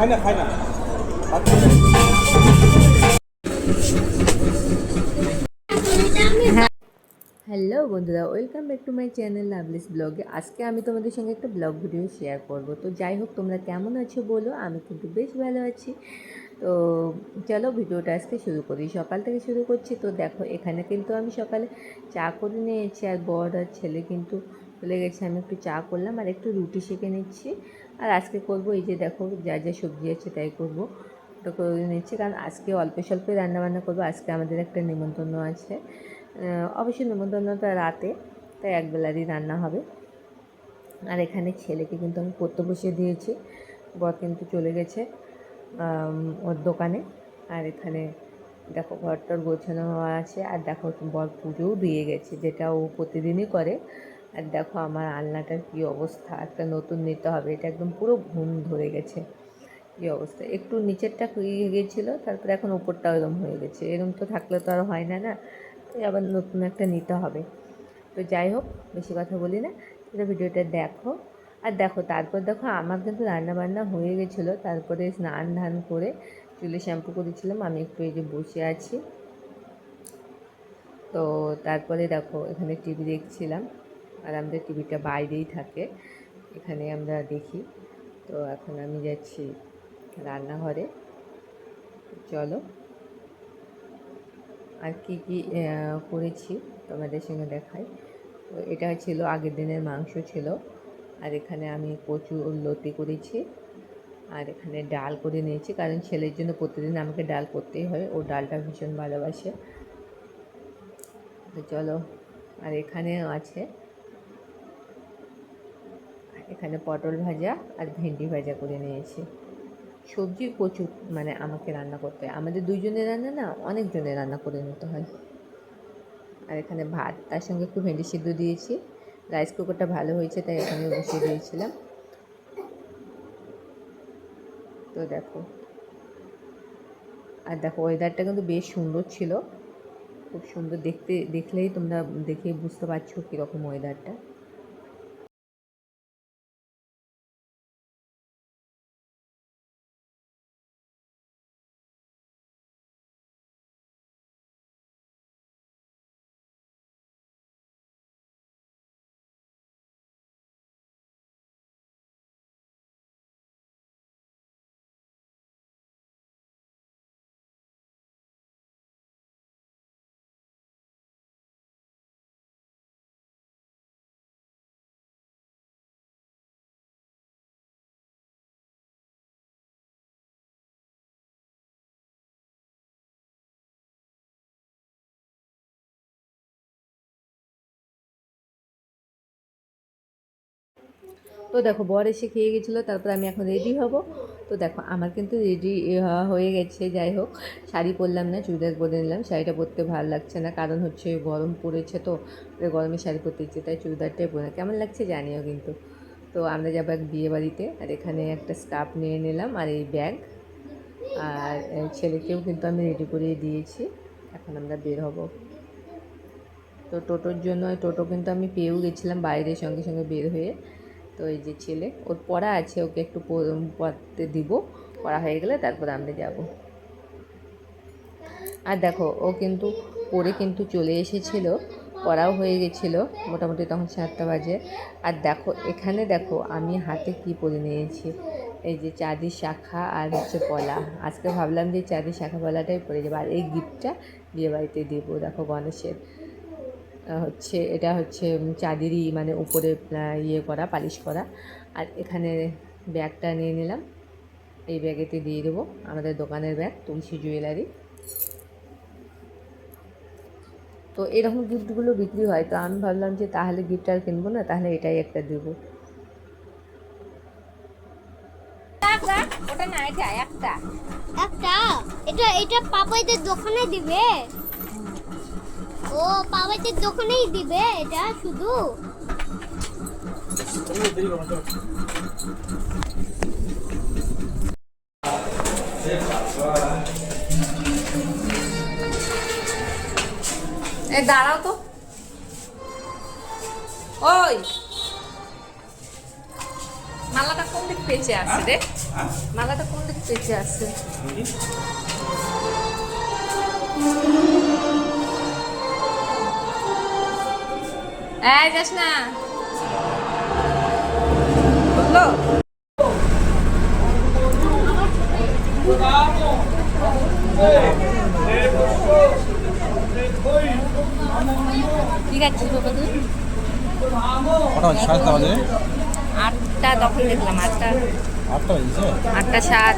Hello বন্ধুরা, welcome back to my channel lovelies ব্লগে। আজকে আমি তোমাদের সঙ্গে একটা ব্লগ ভিডিও শেয়ার করব। তো যাই হোক, তোমরা কেমন আছো বলো? আমি কিন্তু বেশ ভালো আছি। তো চলো ভিডিওটা আজকে শুরু করি। সকাল থেকে শুরু করছি। তো দেখো, এখানে কিন্তু আমি সকালে চা করে নিয়েছি আর বর আর ছেলে কিন্তু চলে গেছে। আমি একটু চা করলাম আর একটু রুটি সেঁকে নিচ্ছি। আর আজকে করব এই যে দেখো, যা যা সবজি আছে তাই করব। ওটা করে নিচ্ছি, কারণ আজকে অল্প স্বল্পই রান্নাবান্না করব। আজকে আমাদের একটা নিমন্ত্রণ আছে। অবশ্যই নেমন্তন্নটা রাতে, তাই একবেলারই রান্না হবে। আর এখানে ছেলেকে কিন্তু আমি পড়তে বসিয়ে দিয়েছি, বর কিন্তু চলে গেছে ওর দোকানে। আর এখানে দেখো, ঘরটার গোছানো হওয়া আছে। আর দেখো, বর পুজোও দিয়ে গেছে, যেটা ও প্রতিদিনই করে। আর দেখো আমার আলনাটার কী অবস্থা, একটা নতুন নিতে হবে, এটা একদম পুরো ঘুম ধরে গেছে। কী অবস্থা? একটু নিচেরটা হয়ে গিয়েছিল তারপরে এখন উপরটা এরম হয়ে গেছে, এরম তো থাকলে তো আর হয় না না আবার নতুন একটা নিতে হবে। তো যাই হোক, বেশি কথা বলি না তোমরা ভিডিওটা দেখো। আর দেখো, তারপর দেখো আমার কিন্তু রান্নাবান্না হয়ে গেছিল, তারপরে স্নান ধান করে চুলে শ্যাম্পু করেছিলাম, আমি একটু এই যে বসে আছি। তো তারপরে দেখো, এখানে টিভি দেখছিলাম। আর আমাদের টিভিটা বাইরেই থাকে। এখানে আমরা দেখি। তো এখন আমি যাচ্ছি রান্নাঘরে। চলো। আর কি কি করেছি তোমাদের সঙ্গে দেখাই। তো এটা ছিল, আগের দিনের মাংস ছিল। আর এখানে আমি কচু লতি করেছি। আর এখানে ডাল করে নিয়েছি। কারণ ছেলের জন্য প্রতিদিন আমাকে ডাল করতেই হয়। ও ডালটা ভীষণ ভালোবাসে। তো চলো। আর এখানে আছে। এখানে পটল ভাজা আর ভেন্ডি ভাজা করে নিয়েছি। সবজি প্রচুর মানে আমাকে রান্না করতে হয়। আমাদের দুইজনের রান্না না, অনেকজনের রান্না করে নিতে হয়। আর এখানে ভাত, তার সঙ্গে একটু ভেন্ডি সিদ্ধ দিয়েছি। রাইস কুকারটা ভালো হয়েছে, তাই এখানে বসিয়ে দিয়েছিলাম। তো দেখো। আর দেখো ওয়েদারটা কিন্তু বেশ সুন্দর ছিল। খুব সুন্দর দেখতে, দেখলেই তোমরা দেখে বুঝতে পারছ কীরকম ওয়েদারটা তো দেখো, বর এসে খেয়ে গেছিল, তারপর আমি এখন রেডি হব। তো দেখো, আমার কিন্তু রেডি হয়ে গেছে, যাই হোক। শাড়ি পরলাম না, চুড়িদার পরে নিলাম। শাড়িটা পরতে ভালো লাগছে না, কারণ হচ্ছে গরম পড়েছে তো গরমে শাড়ি পরতে ইচ্ছে, তাই চুড়িদারটাই পরে কেমন লাগছে জানিও কিন্তু। তো আমরা যাব এক বিয়ে বাড়িতে, আর এখানে একটা স্কার্ফ নিয়ে নিলাম আর এই ব্যাগ। আর ছেলেকেও কিন্তু আমি রেডি করিয়ে দিয়েছি। এখন আমরা বের হব। তো টোটোর জন্য, টোটো কিন্তু আমি পেয়েও গেছিলাম বাইরে সঙ্গে সঙ্গে বের হয়ে। তো এই যে ছেলে, ওর পড়া আছে, ওকে একটু পড়তে দিব। পড়া হয়ে গেলে তারপর আমরা যাব। আর দেখো, ও কিন্তু পড়ে কিন্তু চলে এসেছিল, পড়াও হয়ে গেছিল, মোটামুটি তখন সাতটা বাজে। আর দেখো, এখানে দেখো, আমি হাতে কি পরে নিয়েছি? এই যে চাঁদি শাখা আর হচ্ছে পলা। আজকে ভাবলাম যে চাঁদি শাখা পলাটাই পরে যাব, আর এই গিফটটা বিয়েবাড়িতে দেবো। দেখো গণেশের। হচ্ছে এটা হচ্ছে চাঁদেরই মানে উপরে ইয়ে করা পালিশ করা। আর এখানে ব্যাগটা নিয়ে নিলাম। এই ব্যাগেতে দিয়ে দেবো আমাদের দোকানের ব্যাগ তুলসী জুয়েলারি। তো এরকম গিফটগুলো বিক্রি হয়। তো আমি ভাবলাম যে তাহলে গিফট আর কিনবো না তাহলে এটাই একটা দেবো। ওটা না এটা একটা। একটা? এটা এটা পাপাইদের দোকানে দিবে? ও পাপাইদের দোকানেই দিবে, এটা শুধু। এ, দাঁড়াও তো। ওই। মালাটা কোন দিক পেঁচে আছে রে? মালাটা কোন দিক পেঁচে আছে? এই যাস না ঠিক আছে বাবা তুই? কটা বাজে সাড়ে সাতটা বাজে। আটটা তখন দেখলাম আটটা। আটটা সাত।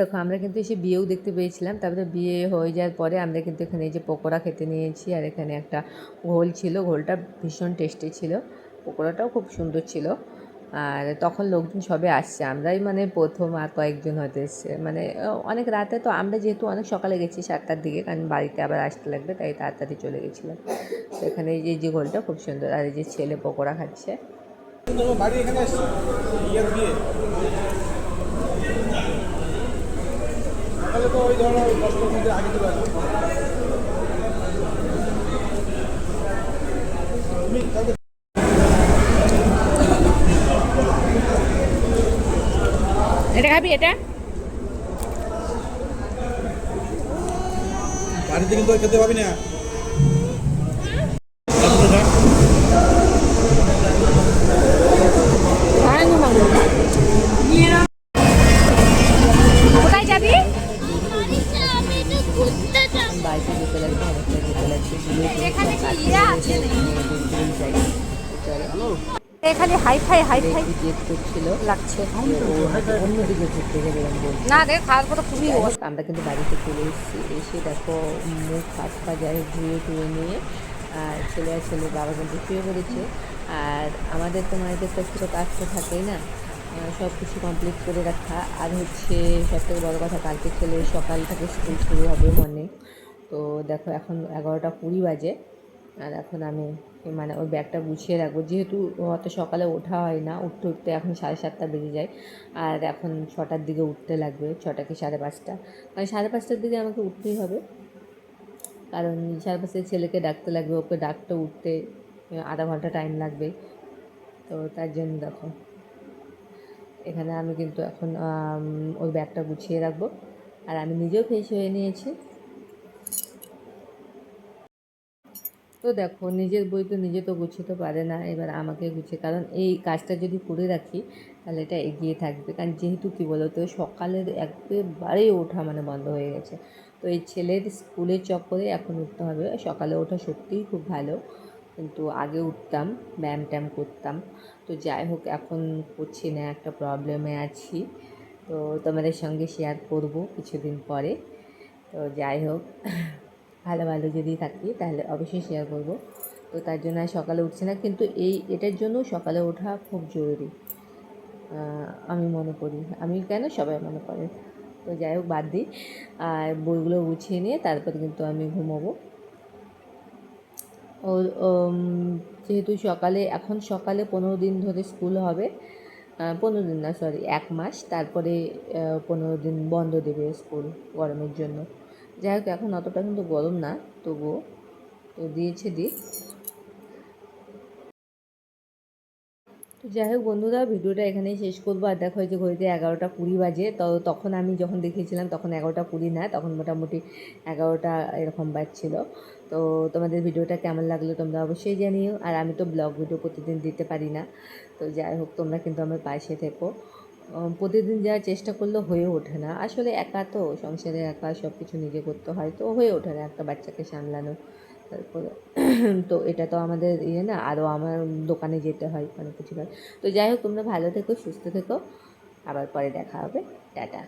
দেখো, আমরা কিন্তু এসে বিয়েও দেখতে পেয়েছিলাম। তারপরে বিয়ে হয়ে যাওয়ার পরে আমরা কিন্তু এখানে এই যে পকোড়া খেতে নিয়েছি আর এখানে একটা ঘোল ছিল। ঘোলটা ভীষণ টেস্টি ছিল। পকোড়াটাও খুব সুন্দর ছিল। আর তখন লোকজন সবে আসছে। আমরাই মানে প্রথম আর কয়েকজন হয়তো এসছে। মানে অনেক রাতে তো আমরা যেহেতু অনেক সকালে গেছি সাতটার দিকে, কারণ বাড়িতে আবার আসতে লাগবে, তাই তাড়াতাড়ি চলে গেছিলাম। তো এখানে এই যে ঘোলটা খুব সুন্দর। আর এই যে ছেলে পকোড়া খাচ্ছে। বাড়ি এখানে আসছে ইয়ার বিয়ে তাহলে তো ওই ধরো ওই দশটার মধ্যে আগে চলে আসবে। তুমি কালকে এটা খাবি এটা? বাড়িতে কিন্তু আর খেতে পাবি না। কোথায় এখানে হাই ফাই হাই ফাই করছিল লাগছে। অন্যদিকে ঘুরতে বলছে। না রে খাওয়ার পরে খুবই অবস্থা আমরা কিন্তু বাড়িতে চলে এসেছি। এসে দেখো মুখ হাত পা হোক ধুয়ে টুয়ে নিয়ে আর ছেলে আর ছেলে বাবা কিন্তু শুয়ে পড়েছে। আর আমাদের তো মায়েদের তো একটু কাজ তো থাকেই না। সব কিছু কমপ্লিট করে রাখা। আর হচ্ছে সব থেকে বড়ো কথা কালকে ছেলে সকাল থেকে স্কুল শুরু হবে মনে তো দেখো এখন এগারোটা কুড়ি বাজে। আর এখন আমি মানে ওই ব্যাগটা গুছিয়ে রাখব। যেহেতু অত সকালে ওঠা হয় না, উঠতে উঠতে এখন সাড়ে সাতটা বেজে যায়। আর এখন ছটার দিকে উঠতে লাগবে, ছটা কি সাড়ে পাঁচটা? মানে সাড়ে পাঁচটার দিকে আমাকে উঠতেই হবে। কারণ সাড়ে পাঁচটায় ছেলেকে ডাকতে লাগবে, ওকে ডাকতে উঠতে আধা ঘণ্টা টাইম লাগবে। তো তার জন্য দেখো। এখানে আমি কিন্তু এখন ওই ব্যাগটা গুছিয়ে রাখব। আর আমি নিজেও ফ্রেশ হয়ে নিয়েছি। তো দেখো, নিজের বই তো নিজে তো গুছোতে পারে না, এবার আমাকে গুছিয়ে, কারণ এই কাজটা যদি করে রাখি, তাহলে এটা এগিয়ে থাকবে। কারণ যেহেতু কী বলো তো সকালের একেবারেই ওঠা মানে বন্ধ হয়ে গেছে। তো এই ছেলের স্কুলের চক্করে এখন উঠতে হবে। সকালে ওঠা সত্যিই খুব ভালো, কিন্তু আগে উঠতাম, ব্যায়াম ট্যায়াম করতাম। তো যাই হোক, এখন করছি না, একটা প্রবলেমে আছি। তো তোমাদের সঙ্গে শেয়ার করব কিছুদিন পরে। তো যাই হোক ভালো ভালো যদি থাকি, তাহলে অবশ্যই শেয়ার করব। তো তার জন্য আর সকালে উঠছি না, কিন্তু এই, এটার জন্য সকালে ওঠা খুব জরুরি। আমি মনে করি। আমি কেন? সবাই মনে করে। তো যাই হোক, বাদ দিই আর বইগুলো গুছিয়ে নিয়ে তারপরে কিন্তু আমি ঘুমোবো। ও যেহেতু সকালে, এখন সকালে পনেরো দিন ধরে স্কুল হবে। পনেরো দিন না সরি এক মাস। তারপরে পনেরো দিন বন্ধ দেবে স্কুল গরমের জন্য। যাই হোক, এখন অতটা কিন্তু গরম না, তবুও তো দিয়েছে দিক। তো যাই হোক বন্ধুরা, ভিডিওটা এখানেই শেষ করব। আর দেখো যে ঘড়িতে এগারোটা কুড়ি বাজে, তো তখন আমি যখন দেখিয়েছিলাম তখন এগারোটা কুড়ি না, তখন মোটামুটি এগারোটা এরকম বাজছিল। তো তোমাদের ভিডিওটা কেমন লাগল তোমরা অবশ্যই জানিও। আর আমি তো ব্লগ ভিডিও প্রতিদিন দিতে পারি না। তো যাই হোক, তোমরা কিন্তু আমার পাশে থেকো। প্রতিদিন যাওয়ার চেষ্টা করলে হয়ে ওঠে না। আসলে একা তো, সংসারে একা সব কিছু নিজে করতে হয়, তো হয়ে ওঠে না একটা বাচ্চাকে সামলানো। তারপরে তো এটা তো আমাদের ইয়ে না আরও আমার দোকানে যেতে হয় অনেক কিছু হয়। তো যাই হোক, তোমরা ভালো থেকো, সুস্থ থেকো। আবার পরে দেখা হবে। টাটা।